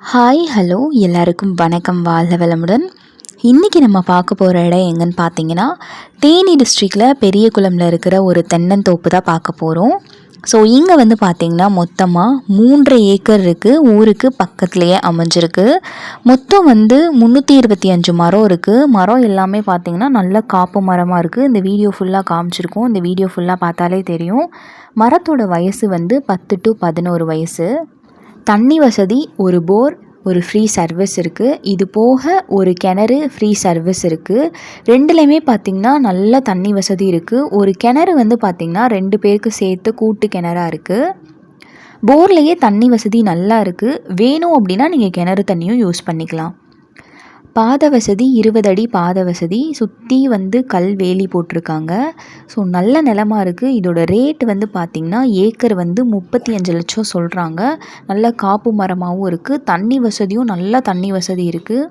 Hi hello எல்லாருக்கும் வணக்கம். வாழ்க வளமுடன். இன்றைக்கி நம்ம பார்க்க போகிற இடம் எங்கன்னு பார்த்தீங்கன்னா தேனி டிஸ்ட்ரிக்டில் பெரிய குளமில் இருக்கிற ஒரு தென்னந்தோப்பு தான் பார்க்க போகிறோம் ஸோ இங்கே வந்து பார்த்திங்கன்னா மொத்தமாக மூன்றரை ஏக்கர் இருக்குது ஊருக்கு பக்கத்துலேயே அமைஞ்சிருக்கு. மொத்தம் வந்து முந்நூற்றி இருபத்தி அஞ்சு மரம் இருக்குது மரம் எல்லாமே பார்த்திங்கன்னா நல்ல காப்பு மரமாக இருக்குது இந்த வீடியோ ஃபுல்லாக காமிச்சிருக்கோம். இந்த வீடியோ ஃபுல்லாக பார்த்தாலே தெரியும். மரத்தோட வயசு வந்து பத்து டு பதினோரு வயசு. தண்ணி வசதி ஒரு போர் ஒரு ஃப்ரீ சர்வீஸ் இருக்குது இது போக ஒரு கிணறு ஃப்ரீ சர்வீஸ் இருக்குது ரெண்டுலேயுமே பார்த்திங்கன்னா நல்ல தண்ணி வசதி இருக்குது ஒரு கிணறு வந்து பார்த்திங்கன்னா ரெண்டு பேருக்கு சேர்த்து கூட்டு கிணறாக இருக்குது போர்லேயே தண்ணி வசதி நல்லா இருக்குது வேணும் அப்படின்னா நீங்கள் கிணறு தண்ணியும் யூஸ் பண்ணிக்கலாம். பாத வசதி இருபது அடி பாத வசதி சுற்றி வந்து கல் வேலி போட்டிருக்காங்க. ஸோ நல்ல நிலமா இருக்குது இதோட ரேட் வந்து பார்த்திங்கன்னா ஏக்கர் வந்து முப்பத்தி அஞ்சு லட்சம் சொல்கிறாங்க நல்ல காப்பு மரமாகவும் இருக்குது தண்ணி வசதியும் நல்ல தண்ணி வசதி இருக்குது